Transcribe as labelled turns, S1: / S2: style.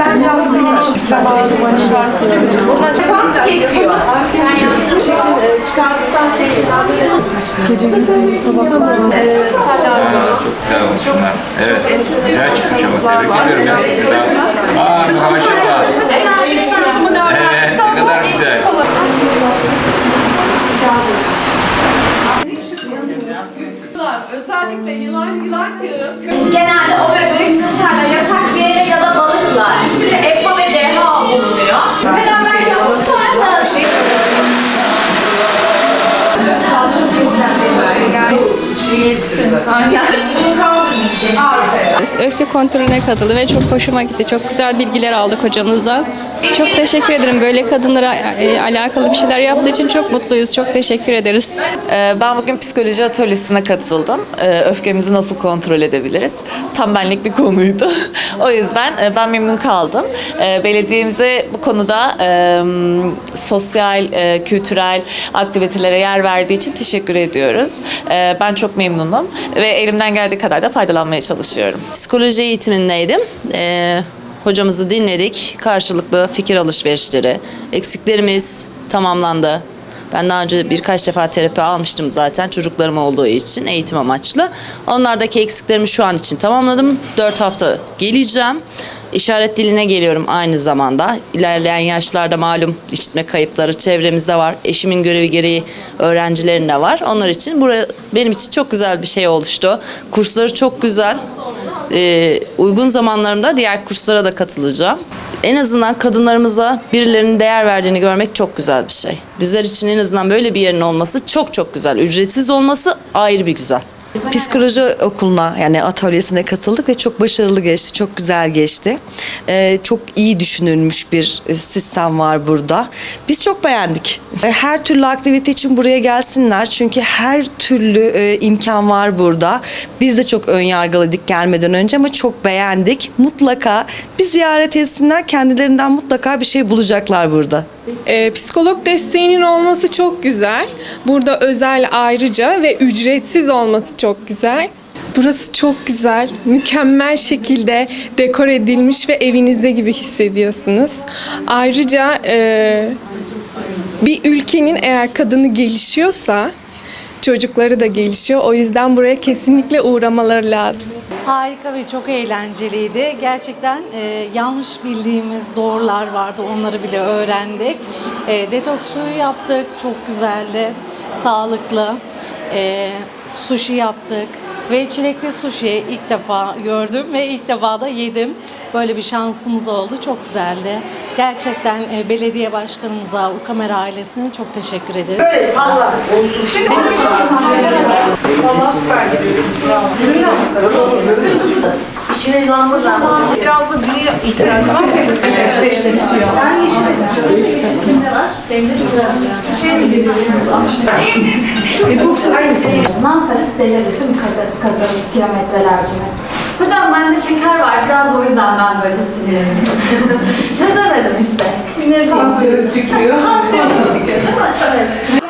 S1: Bence aslında yine çok Buradan geçiyor.
S2: Ben yaptığım şey çıkarttıktan Gece gündüz sabah Çok güzel olmuşlar. Evet. Güzel çıkmış ama. Tebrik ediyorum. Ya. Sizi daha
S1: Özellikle yılan yılan yağı.
S3: Genelde omega 3 dışarıda yatak bir yere ya da balıkla. İçinde EPA ve DHA
S4: öfke kontrolüne katıldı ve çok hoşuma gitti. Çok güzel bilgiler aldık hocamızdan. Çok teşekkür ederim. Böyle kadınlara e, alakalı bir şeyler yaptığı için çok mutluyuz. Çok teşekkür ederiz.
S5: Ee, Ben bugün psikoloji atölyesine katıldım. Ee, Öfkemizi nasıl kontrol edebiliriz? Tam benlik bir konuydu. O yüzden e, ben memnun kaldım. Ee, Belediyemize bu konuda e, sosyal, e, kültürel aktivitelere yer verdiği için teşekkür ediyoruz. Ben çok memnunum ve elimden geldiği kadar da faydalanmaya çalışıyorum.
S6: Psikoloji eğitimindeydim. Hocamızı dinledik. Karşılıklı fikir alışverişleri. Eksiklerimiz tamamlandı. Ben daha önce birkaç defa terapi almıştım zaten çocuklarım olduğu için eğitim amaçlı. Onlardaki eksiklerimi şu an için tamamladım. 4 hafta geleceğim. İşaret diline geliyorum aynı zamanda. İlerleyen yaşlarda malum işitme kayıpları çevremizde var. Eşimin görevi gereği öğrencilerin var. Onlar için buraya benim için çok güzel bir şey oluştu. Kursları çok güzel. Ee, uygun zamanlarımda diğer kurslara da katılacağım. En azından kadınlarımıza birilerinin değer verdiğini görmek çok güzel bir şey. Bizler için en azından böyle bir yerin olması çok çok güzel. Ücretsiz olması ayrı bir güzel.
S7: Psikoloji okuluna yani atölyesine katıldık ve çok başarılı geçti, çok güzel geçti. Ee, çok iyi düşünülmüş bir sistem var burada. Biz çok beğendik. E, Her türlü aktivite için buraya gelsinler çünkü her türlü e, imkan var burada. Biz de çok ön yargılıydık gelmeden önce ama çok beğendik. Mutlaka bir ziyaret etsinler, kendilerinden mutlaka bir şey bulacaklar burada.
S8: Ee, psikolog desteğinin olması çok güzel. Burada özel ayrıca ve ücretsiz olması çok güzel. Burası çok güzel, mükemmel şekilde dekor edilmiş ve evinizde gibi hissediyorsunuz. Ayrıca e, bir ülkenin eğer kadını gelişiyorsa çocukları da gelişiyor. O yüzden buraya kesinlikle uğramaları lazım.
S9: Harika ve çok eğlenceliydi. Gerçekten e, yanlış bildiğimiz doğrular vardı. Onları bile öğrendik. E, detoks suyu yaptık. Çok güzeldi. Sağlıklı. E, sushi yaptık. Ve çilekli sushi ilk defa gördüm ve ilk defa da yedim. Böyle bir şansımız oldu. Çok güzeldi. Gerçekten e, belediye başkanımıza, Ukamera ailesine çok teşekkür ederim.
S1: İçine lamba. Biraz da büyüyor. İhtiyacı
S3: ne yaparız? Deleriz değil mi? Kazarız kazarız kilometrelerce. Hocam bende şeker var. Biraz o yüzden ben böyle sinirliyim. Çözemedim işte. Sinir tansiyon çıkıyor. Tansiyon çıkıyor değil mi? Evet.